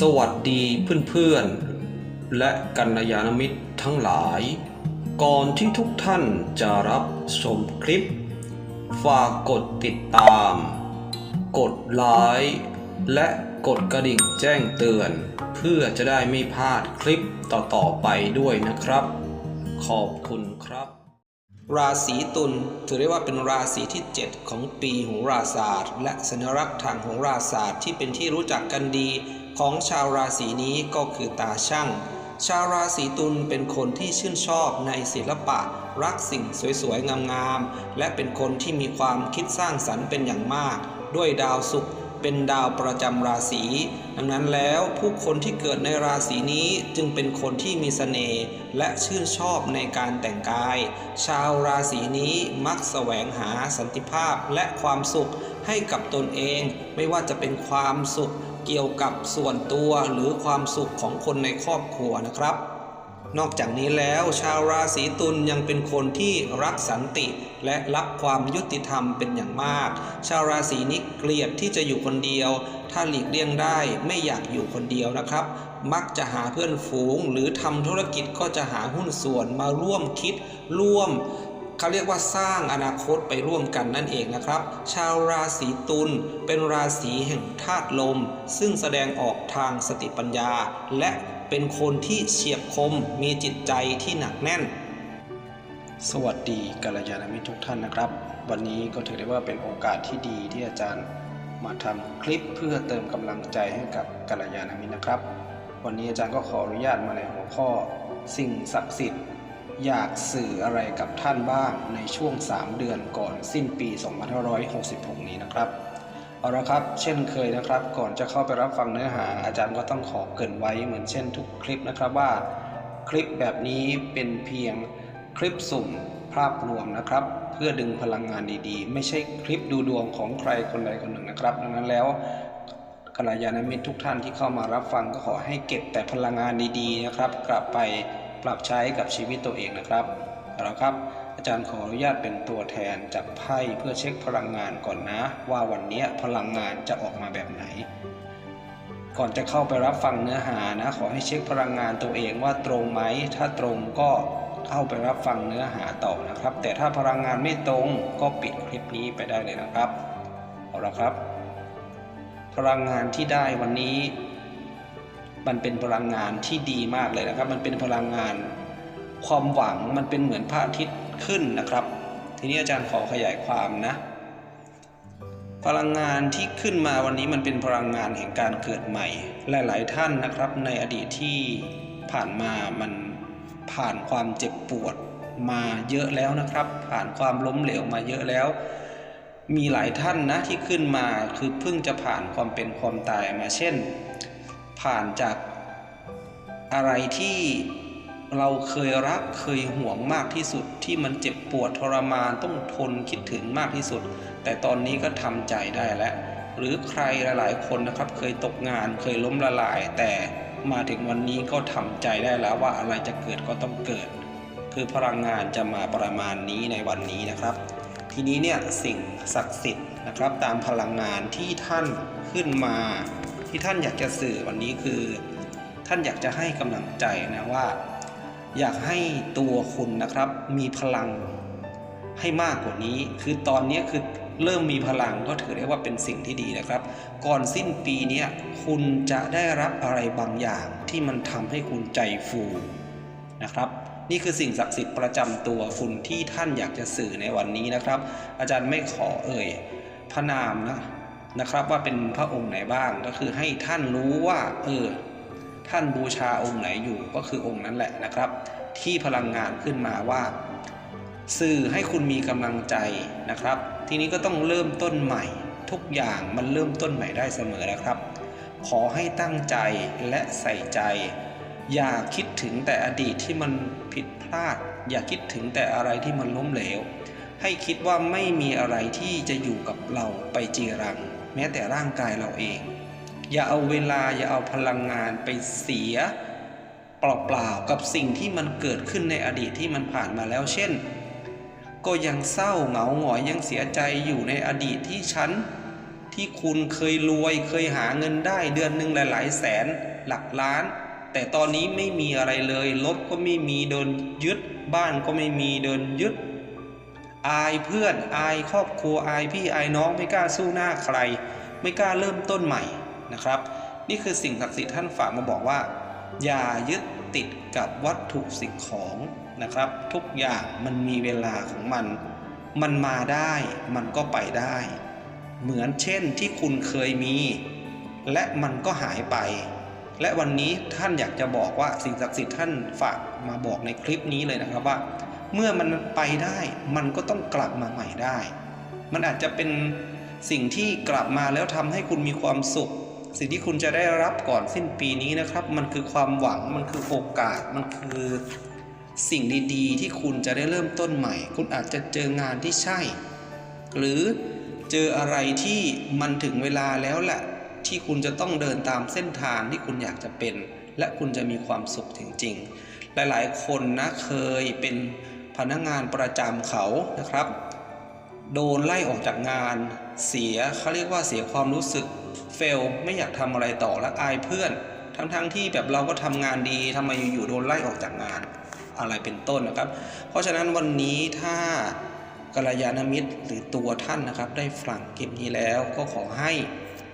สวัสดีเพื่อนๆ และกัลยาณมิตรทั้งหลาย ก่อนที่ทุกท่านจะรับชมคลิป ฝากกดติดตาม กดไลค์และกดกระดิ่งแจ้งเตือน เพื่อจะได้ไม่พลาดคลิปต่อๆไปด้วยนะครับ ขอบคุณครับ ราศีตุลถือได้ว่าเป็นราศีที่ 7 ของปีโหราศาสตร์ และสัญลักษณ์ทางโหราศาสตร์ที่เป็นที่รู้จักกันดี ของชาวราศีนี้ก็คือตาช่าง ชาวราศีตุลเป็นคนที่ชื่นชอบในศิลปะ รักสิ่งสวยๆ งามๆ และเป็นคนที่มีความคิดสร้างสรรค์เป็นอย่างมาก ด้วยดาวศุกร์เป็นดาวประจำราศี ดังนั้นแล้วผู้คนที่เกิดในราศีนี้จึงเป็นคนที่มีเสน่ห์และชื่นชอบในการแต่งกาย ชาวราศีนี้มักแสวงหาสันติภาพและความสุขให้กับตนเอง ไม่ว่าจะเป็นความสุข เกี่ยวกับส่วนตัวหรือความสุขของคนในครอบครัวนะครับ นอกจากนี้แล้วชาวราศีตุลยังเป็นคนที่รักสันติ และรักความยุติธรรมเป็นอย่างมาก ชาวราศีนี้เกลียดที่จะอยู่คนเดียว ถ้าหลีกเลี่ยงได้ไม่อยากอยู่คนเดียวนะครับ มักจะหาเพื่อนฝูง หรือทำธุรกิจก็จะหาหุ้นส่วนมาร่วมคิดร่วม เขาเรียกว่าสร้างอนาคตไปร่วมกันนั่นเองนะครับ ชาวราศีตุลเป็นราศีแห่งธาตุลม ซึ่งแสดงออกทางสติปัญญา และเป็นคนที่เฉียบคมมีจิตใจที่หนักแน่น สวัสดีกัลยาณมิตรทุกท่านนะครับ วันนี้ก็ถือได้ว่าเป็นโอกาสที่ดีที่อาจารย์มาทำคลิปเพื่อเติมกำลังใจให้กับกัลยาณมิตรนะครับ วันนี้อาจารย์ก็ขออนุญาตมาในหัวข้อ สิ่งศักดิ์สิทธิ์ อยากสื่ออะไรกับท่านบ้างในช่วง 3 เดือนก่อนสิ้นปี 2566 นี้นะครับ เอาละครับ เช่นเคยนะครับ ก่อนจะเข้าไปรับฟังเนื้อหา อาจารย์ก็ต้องขอเกินไว้เหมือนเช่นทุกคลิปนะครับว่า คลิปแบบนี้เป็นเพียงคลิปสุ่มภาพรวมนะครับ เพื่อดึงพลังงานดีๆ ไม่ใช่คลิปดูดวงของใครคนใดคนหนึ่งนะครับ ดังนั้นแล้วกัลยาณมิตรทุกท่านที่เข้ามารับฟังก็ขอให้เก็บแต่พลังงานดีๆนะครับ กลับไป ปรับใช้กับชีวิตตัวเองนะครับเอาละครับ อาจารย์ขออนุญาตเป็นตัวแทนจับไพ่เพื่อเช็คพลังงานก่อนนะ ว่าวันนี้พลังงานจะออกมาแบบไหน ก่อนจะเข้าไปรับฟังเนื้อหานะ ขอให้เช็คพลังงานตัวเองว่าตรงไหม ถ้าตรงก็เข้าไปรับฟังเนื้อหาต่อนะครับ แต่ถ้าพลังงานไม่ตรงก็ปิดคลิปนี้ไปได้เลยนะครับเอาละครับ พลังงานที่ได้วันนี้ มันเป็นพลังงานที่ดีมากเลยนะครับ มันเป็นพลังงานความหวังมันเป็นเหมือนพระอาทิตย์ขึ้นนะครับ ทีนี้อาจารย์ขอขยายความนะ พลังงานที่ขึ้นมาวันนี้มันเป็นพลังงานแห่งการเกิดใหม่ หลาย ๆ ท่านนะครับ ในอดีตที่ผ่านมามันผ่านความเจ็บปวดมาเยอะแล้วนะครับ ผ่านความล้มเหลวมาเยอะแล้ว มีหลายท่านนะที่ขึ้นมาคือเพิ่งจะผ่านความเป็นความตายมาเช่น ผ่านจากอะไรที่เราเคยรักเคยห่วงมากที่สุดที่มันเจ็บปวดทรมานต้องทนคิดถึงมากที่สุด แต่ตอนนี้ก็ทำใจได้แล้วหรือใครหลาย ๆ คนนะครับ เคยตกงานเคยล้มละลาย แต่มาถึงวันนี้ก็ทำใจได้แล้วว่าอะไรจะเกิดก็ต้องเกิด คือพลังงานจะมาประมาณนี้ในวันนี้นะครับ ทีนี้เนี่ยสิ่งศักดิ์สิทธิ์นะครับ ตามพลังงานที่ท่านขึ้นมา ที่ท่านอยากจะสื่อวันนี้คือ ท่านอยากจะให้กำลังใจนะว่า อยากให้ตัวคุณนะครับมีพลังให้มากกว่านี้ คือตอนนี้คือเริ่มมีพลังก็ถือได้ว่าเป็นสิ่งที่ดีนะครับ ก่อนสิ้นปีนี้คุณจะได้รับอะไรบางอย่างที่มันทำให้คุณใจฟูนะครับ นี่คือสิ่งศักดิ์สิทธิ์ประจำตัวคุณที่ท่านอยากจะสื่อในวันนี้นะครับ อาจารย์ไม่ขอเอ่ยพระนามนะ นะครับว่าเป็นพระองค์ไหนบ้างก็คือให้ท่านรู้ว่าเออท่านบูชาองค์ไหนอยู่ก็คือองค์นั้นแหละนะครับ ที่พลังงานขึ้นมาว่า สื่อให้คุณมีกำลังใจนะครับ ทีนี้ก็ต้องเริ่มต้นใหม่ ทุกอย่างมันเริ่มต้นใหม่ได้เสมอนะครับ ขอให้ตั้งใจและใส่ใจ อย่าคิดถึงแต่อดีตที่มันผิดพลาด อย่าคิดถึงแต่อะไรที่มันล้มเหลว ให้คิดว่าไม่มีอะไรที่จะอยู่กับเราไปจีรัง แม้แต่ร่างกายเราเอง อย่าเอาเวลาอย่าเอาพลังงานไปเสียเปล่าๆกับสิ่งที่มันเกิดขึ้นในอดีตที่มันผ่านมาแล้ว เช่น ก็ยังเศร้าเหงาหงอยยังเสียใจอยู่ในอดีตที่ฉันที่คุณเคยรวยเคยหาเงินได้เดือนหนึ่งหลาย ๆ แสนหลักล้าน แต่ตอนนี้ไม่มีอะไรเลยรถก็ไม่มีโดนยึด บ้านก็ไม่มีโดนยึด อายเพื่อนอายครอบครัวอายพี่อายน้องไม่กล้าสู้หน้าใคร ไม่กล้าเริ่มต้นใหม่นะครับ นี่คือสิ่งศักดิ์สิทธิ์ท่านฝากมาบอกว่า อย่ายึดติดกับวัตถุสิ่งของนะครับ ทุกอย่างมันมีเวลาของมัน มันมาได้มันก็ไปได้ เหมือนเช่นที่คุณเคยมี และมันก็หายไป และวันนี้ท่านอยากจะบอกว่าสิ่งศักดิ์สิทธิ์ท่านฝากมาบอกในคลิปนี้เลยนะครับว่า เมื่อมันไปได้มันก็ต้องกลับมาใหม่ได้ มันอาจจะเป็นสิ่งที่กลับมาแล้วทำให้คุณมีความสุข สิ่งที่คุณจะได้รับก่อนสิ้นปีนี้นะครับ มันคือความหวังมันคือโอกาสมันคือสิ่งดีๆ ที่คุณจะได้เริ่มต้นใหม่ คุณอาจจะเจองานที่ใช่ หรือเจออะไรที่มันถึงเวลาแล้วแหละที่คุณจะต้องเดินตามเส้นทางที่คุณอยากจะเป็น และคุณจะมีความสุขจริงๆ หลายๆ คนนะเคยเป็น พนักงานประจำเขานะครับ โดนไล่ออกจากงาน เสียเขาเรียกว่าเสียความรู้สึกเฟลไม่อยากทำอะไรต่อและอายเพื่อน ทั้งๆที่แบบเราก็ทำงานดีทำไมอยู่ๆโดนไล่ออกจากงานอะไรเป็นต้นนะครับ เพราะฉะนั้นวันนี้ถ้ากัลยาณมิตรหรือตัวท่านนะครับ ได้ฟังคลิปนี้แล้วก็ขอให้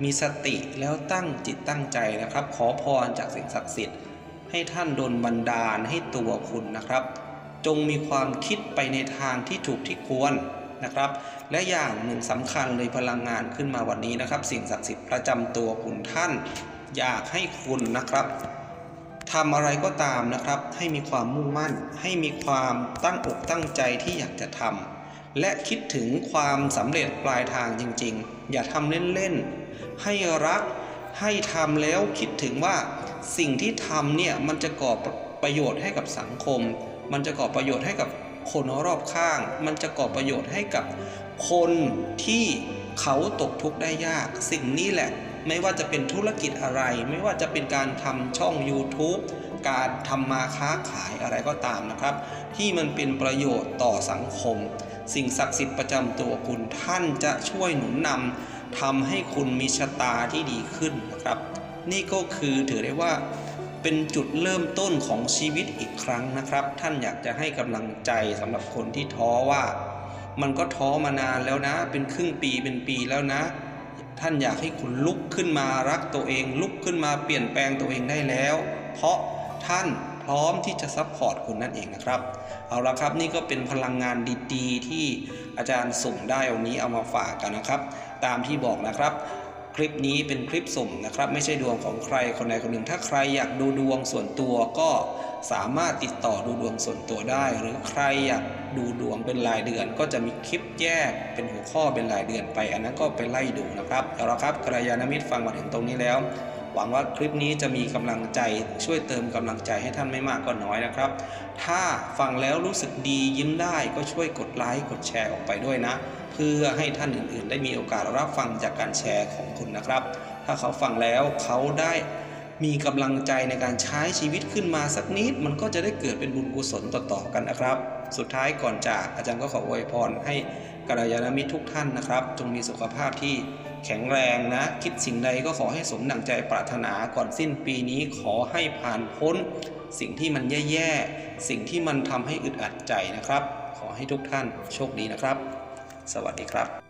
มีสติแล้วตั้งจิตตั้งใจนะครับ ขอพรจากสิ่งศักดิ์สิทธิ์ ให้ท่านโดนบันดาลให้ตัวคุณนะครับ จงมีความคิดไปในทางที่ถูกที่ควรนะครับ และอย่างหนึ่งสำคัญเลยพลังงานขึ้นมาวันนี้นะครับ สิ่งศักดิ์สิทธิ์ประจำตัวคุณท่าน อยากให้คุณนะครับทำอะไรก็ตามนะครับ ให้มีความมุ่งมั่น ให้มีความตั้งอกตั้งใจที่อยากจะทำและคิดถึงความสำเร็จปลายทางจริง ๆ อย่าทำเล่นๆให้รักให้ทำแล้วคิดถึงว่าสิ่งที่ทำเนี่ยมันจะก่อประโยชน์ให้กับสังคม มันจะก่อประโยชน์ให้กับคนรอบข้าง มันจะก่อประโยชน์ให้กับคนที่เขาตกทุกข์ได้ยาก สิ่งนี้แหละ ไม่ว่าจะเป็นธุรกิจอะไร ไม่ว่าจะเป็นการทำช่อง YouTube การทำมาค้าขายอะไรก็ตามนะครับ ที่มันเป็นประโยชน์ต่อสังคม สิ่งศักดิ์สิทธิ์ประจำตัวคุณท่านจะช่วยหนุนนำทำให้คุณมีชะตาที่ดีขึ้นนะครับ นี่ก็คือถือได้ว่า เป็นจุดเริ่มต้นของชีวิตอีกครั้งนะครับ ท่านอยากจะให้กำลังใจสำหรับคนที่ท้อว่า มันก็ท้อมานานแล้วนะ เป็นครึ่งปีเป็นปีแล้วนะ ท่านอยากให้คุณลุกขึ้นมารักตัวเอง ลุกขึ้นมาเปลี่ยนแปลงตัวเองได้แล้ว เพราะท่านพร้อมที่จะซัพพอร์ตคุณนั่นเองนะครับ เอาละครับนี่ก็เป็นพลังงานดีๆ ที่อาจารย์ส่งได้วันนี้เอามาฝากกันนะครับ ตามที่บอกนะครับ คลิปนี้เป็นคลิปสุ่มนะครับ ไม่ใช่ดวงของใครคนใดคนหนึ่ง ถ้าใครอยากดูดวงส่วนตัวก็สามารถติดต่อดูดวงส่วนตัวได้ หรือใครอยากดูดวงเป็นรายเดือน ก็จะมีคลิปแยกเป็นหัวข้อเป็นรายเดือนไป อันนั้นก็ไปไล่ดูนะครับเอาละครับกระยาณมิตรฟังมาถึงตรงนี้แล้ว วังว่าคลิปนี้จะมีกำลังใจช่วยเติมกำลังใจให้ท่านไม่มากก็น้อยนะครับ ถ้าฟังแล้วรู้สึกดียิ้มได้ก็ช่วยกดไลค์กดแชร์ออกไปด้วยนะ เพื่อให้ท่านอื่นๆ ได้มีโอกาสรับฟังจากการแชร์ของคุณนะครับ ถ้าเขาฟังแล้วเขาได้มีกำลังใจในการใช้ชีวิตขึ้นมาสักนิด มันก็จะได้เกิดเป็นบุญกุศลต่อๆกันนะครับ สุดท้ายก่อนจากอาจารย์ก็ขออวยพรให้กัลยาณมิตรทุกท่านนะครับ จงมีสุขภาพที่ แข็งแรงนะ คิดสิ่งใดก็ขอให้สมดังใจปรารถนาก่อนสิ้นปีนี้ขอให้ผ่านพ้น สิ่งที่มันแย่ๆ สิ่งที่มันทำให้อึดอัดใจนะครับ ขอให้ทุกท่านโชคดีนะครับ สวัสดีครับ